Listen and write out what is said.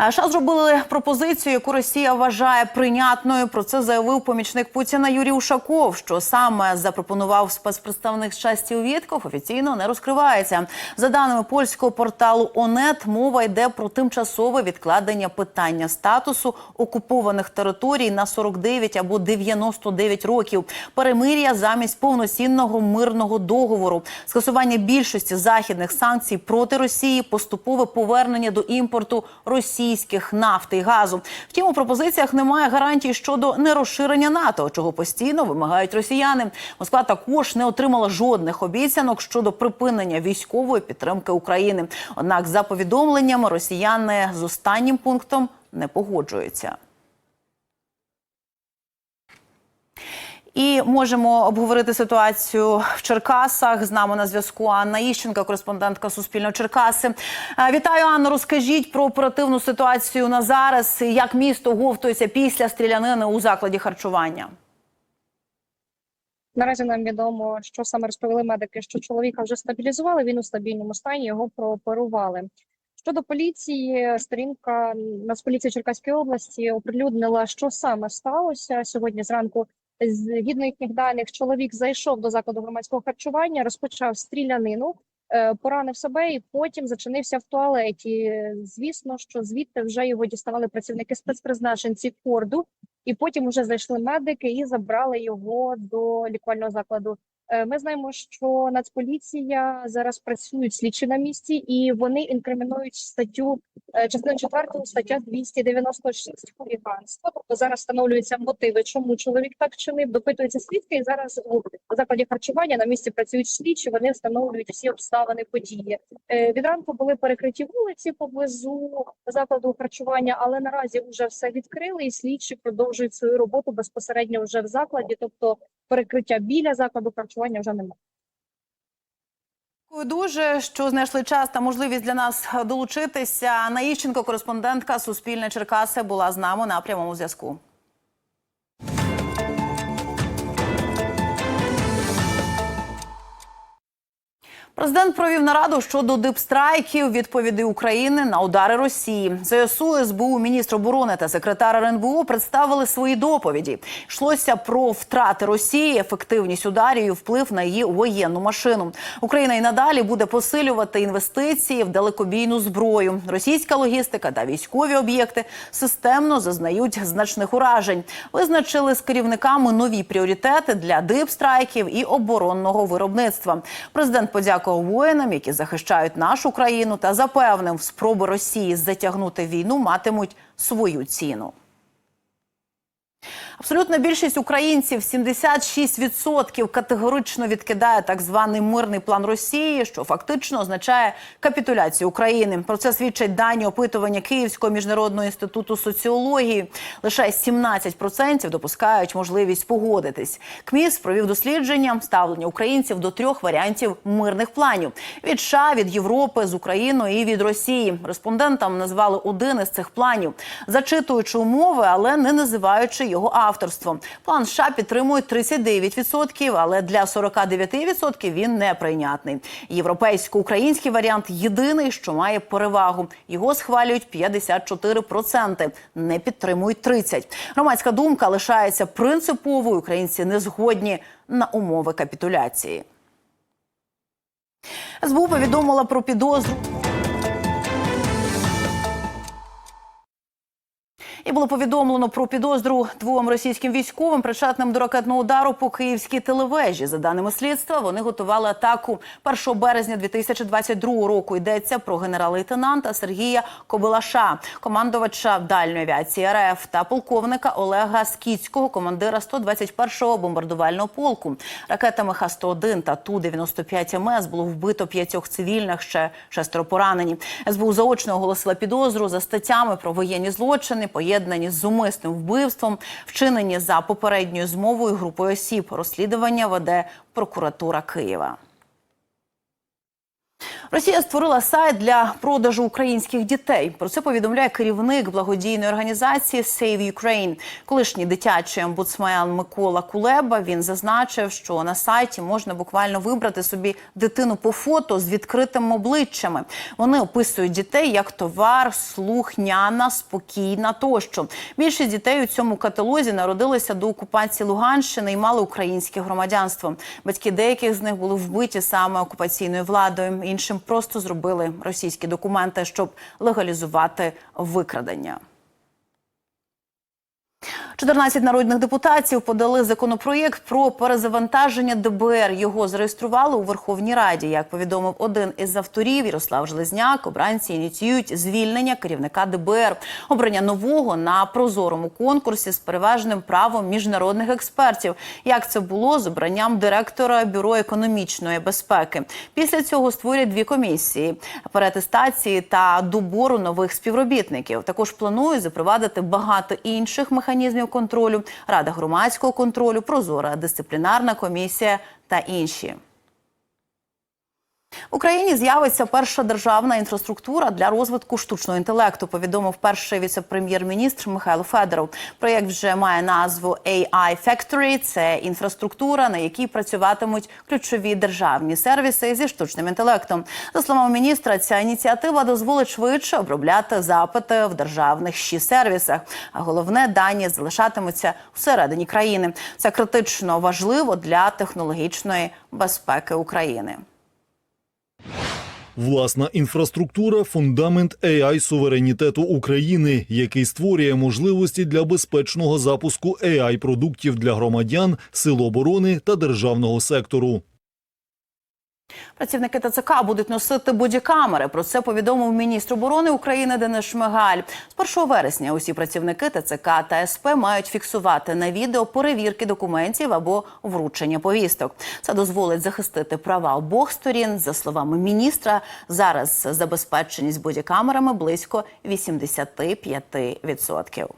США зробили пропозицію, яку Росія вважає прийнятною. Про це заявив помічник Путіна Юрій Ушаков. Що саме запропонував спецпредставник щасті Вітков, офіційно не розкривається. За даними польського порталу ОНЕТ, мова йде про тимчасове відкладення питання статусу окупованих територій на 49 або 99 років. Перемир'я замість повноцінного мирного договору, скасування більшості західних санкцій проти Росії, поступове повернення до імпорту Російських нафти і газу. Втім, у пропозиціях немає гарантій щодо нерозширення НАТО, чого постійно вимагають росіяни. Москва також не отримала жодних обіцянок щодо припинення військової підтримки України. Однак, за повідомленнями, росіяни з останнім пунктом не погоджуються. І можемо обговорити ситуацію в Черкасах. З нами на зв'язку Анна Іщенка, кореспондентка Суспільного Черкаси. Е, Вітаю, Анно. Розкажіть про оперативну ситуацію на зараз. Як місто говтується після стрілянини у закладі харчування? Наразі нам відомо, що саме розповіли медики, що чоловіка вже стабілізували. Він у стабільному стані його прооперували. Щодо поліції, сторінка Нацполіції Черкаської області оприлюднила, що саме сталося сьогодні зранку. Згідно їхніх даних, чоловік зайшов до закладу громадського харчування, розпочав стрілянину, е, поранив себе і потім зачинився в туалеті. Звісно, що звідти вже його діставали працівники спецпризначенці корду, і потім вже зайшли медики і забрали його до лікувального закладу. Е, Ми знаємо, що Нацполіція зараз працюють слідчі на місці, і вони інкримінують статтю е, частину 4 стаття 296 хуліганство. Тобто зараз встановлюються мотиви, чому чоловік так чинив, допитуються свідки. І зараз у закладі харчування на місці працюють слідчі. Вони встановлюють всі обставини події. Е, Від ранку були перекриті вулиці поблизу закладу харчування, але наразі вже все відкрили, і слідчі продовжують свою роботу безпосередньо вже в закладі, тобто перекриття біля закладу харчування вже немає. Дякую дуже, що знайшли час та можливість для нас долучитися. Наїщенко, кореспондентка Суспільне Черкаси, була з нами на прямому зв'язку. Президент провів нараду щодо дипстрайків відповіді України на удари Росії. ЗСУ, СБУ, міністр оборони та секретар РНБО представили свої доповіді. Йшлося про втрати Росії, ефективність ударів і вплив на її воєнну машину. Україна і надалі буде посилювати інвестиції в далекобійну зброю. Російська логістика та військові об'єкти системно зазнають значних уражень. Визначили з керівниками нові пріоритети для дипстрайків і оборонного виробництва. Президент подякував воїнам, які захищають нашу країну, та запевнив, спроби Росії затягнути війну матимуть свою ціну. Абсолютна більшість українців 76% категорично відкидає так званий мирний план Росії, що фактично означає капітуляцію України. Про це свідчать дані опитування Київського міжнародного інституту соціології. Лише 17% допускають можливість погодитись. КМІС провів дослідження ставлення українців до трьох варіантів мирних планів: від США, від Європи, з Україною і від Росії. Респондентам назвали один із цих планів, зачитуючи умови, але не називаючи його авторство. План США підтримують 39%, але для 49% він неприйнятний. Європейсько-український варіант єдиний, що має перевагу. Його схвалюють 54%, не підтримують 30%. Громадська думка лишається принциповою. Українці не згодні на умови капітуляції. СБУ повідомила про підозру. І було повідомлено про підозру двом російським військовим, причетним до ракетного удару по київській телевежі. За даними слідства, вони готували атаку 1 березня 2022 року. Йдеться про генерал-лейтенанта Сергія Кобилаша, командувача дальньої авіації РФ та полковника Олега Скіцького, командира 121-го бомбардувального полку. Ракетами Х-101 та Ту-95 МС було вбито п'ятьох цивільних, ще шестеро поранені. СБУ заочно оголосила підозру за статтями про воєнні злочини, поєднані з умисним вбивством, вчинені за попередньою змовою групою осіб. Розслідування веде прокуратура Києва. Росія створила сайт для продажу українських дітей. Про це повідомляє керівник благодійної організації Save Ukraine. Колишній дитячий омбудсмен Микола Кулеба. Він зазначив, що на сайті можна буквально вибрати собі дитину по фото з відкритими обличчями. Вони описують дітей як товар, слухняна, спокійна тощо. Більшість дітей у цьому каталозі народилися до окупації Луганщини і мали українське громадянство. Батьки деяких з них були вбиті саме окупаційною владою. Іншим просто зробили російські документи, щоб легалізувати викрадення. 14 народних депутатів подали законопроєкт про перезавантаження ДБР. Його зареєстрували у Верховній Раді. Як повідомив один із авторів Ярослав Железняк, обранці ініціюють звільнення керівника ДБР, обрання нового на прозорому конкурсі з переважним правом міжнародних експертів. Як це було з обранням директора бюро економічної безпеки? Після цього створять дві комісії переатестації та добору нових співробітників. Також планують запровадити багато інших механізмів контролю, рада громадського контролю, прозора дисциплінарна комісія та інші. В Україні з'явиться перша державна інфраструктура для розвитку штучного інтелекту. Повідомив перший віце-прем'єр-міністр Михайло Федоров. Проєкт вже має назву AI Factory. Це інфраструктура, на якій працюватимуть ключові державні сервіси зі штучним інтелектом. За словами міністра, ця ініціатива дозволить швидше обробляти запити в державних щі сервісах. А головне, дані залишатимуться всередині країни. Це критично важливо для технологічної безпеки України. Власна інфраструктура фундамент ai суверенітету України, який створює можливості для безпечного запуску ai продуктів для громадян, сил оборони та державного сектору. Працівники ТЦК будуть носити бодікамери. Про це повідомив міністр оборони України Денис Шмигаль. З 1 вересня усі працівники ТЦК та СП мають фіксувати на відео перевірки документів або вручення повісток. Це дозволить захистити права обох сторін. За словами міністра, зараз забезпеченість бодікамерами близько 85%.